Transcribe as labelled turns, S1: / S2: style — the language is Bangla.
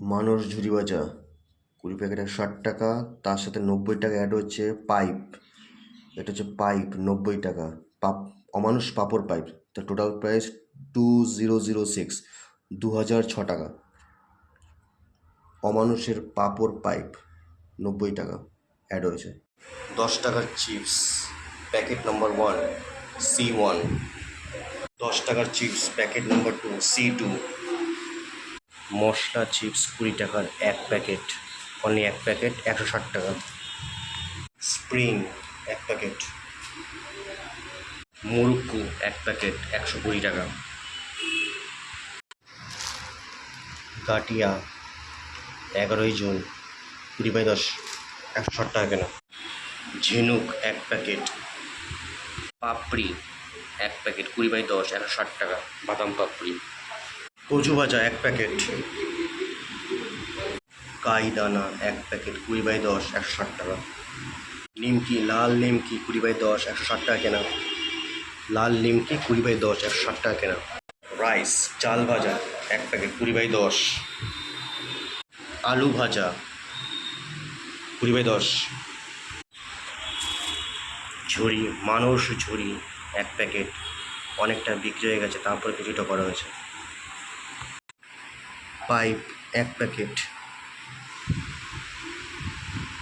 S1: মানুষ ঝুরি ভাজা কুড়ি প্যাকেটে ষাট টাকা, তার সাথে নব্বই টাকা অ্যাড হচ্ছে পাইপ। এটা হচ্ছে পাইপ, নব্বই টাকা। পাপ, অমানুষ পাপড় পাইপ। তো total price two zero zero six দু হাজার ছ টাকা। অমানুষের পাপড় পাইপ, নব্বই টাকা অ্যাড হয়েছে। দশ টাকার chips, packet number one C one দশ টাকার chips, packet number two C two মশলা, চিপস কুড়ি টাকার এক প্যাকেট অনলি এক প্যাকেট, একশো ষাট টাকা। স্প্রিং এক প্যাকেট। মুরুক্কু এক প্যাকেট, একশো কুড়ি টাকা। গাটিয়া এগারোই জুন, কুড়ি বাই দশ, একশো ষাট টাকা কেনা। ঝিনুক এক প্যাকেট। পাপড়ি এক প্যাকেট, কুড়ি বাই দশ, একশো ষাট টাকা। বাদাম পাপড়ি। কচু ভাজা এক প্যাকেট। কাইদানা এক প্যাকেট কুড়ি বাই দশ, একশো ষাট টাকা। নিমকি, লাল নিমকি কুড়ি বাই দশ, একশো ষাট টাকা কেনা। লাল নিমকি কুড়ি বাই দশ, একশো ষাট টাকা কেনা। রাইস, চাল ভাজা, এক প্যাকেট কুড়ি বাই দশ। আলু ভাজা কুড়ি বাই দশ। ঝুড়ি মানুষ ঝুড়ি এক প্যাকেট। অনেকটা বিক্রি হয়ে গেছে, তারপরে কিছুটা করা হয়েছে। পাইপ এক প্যাকেট।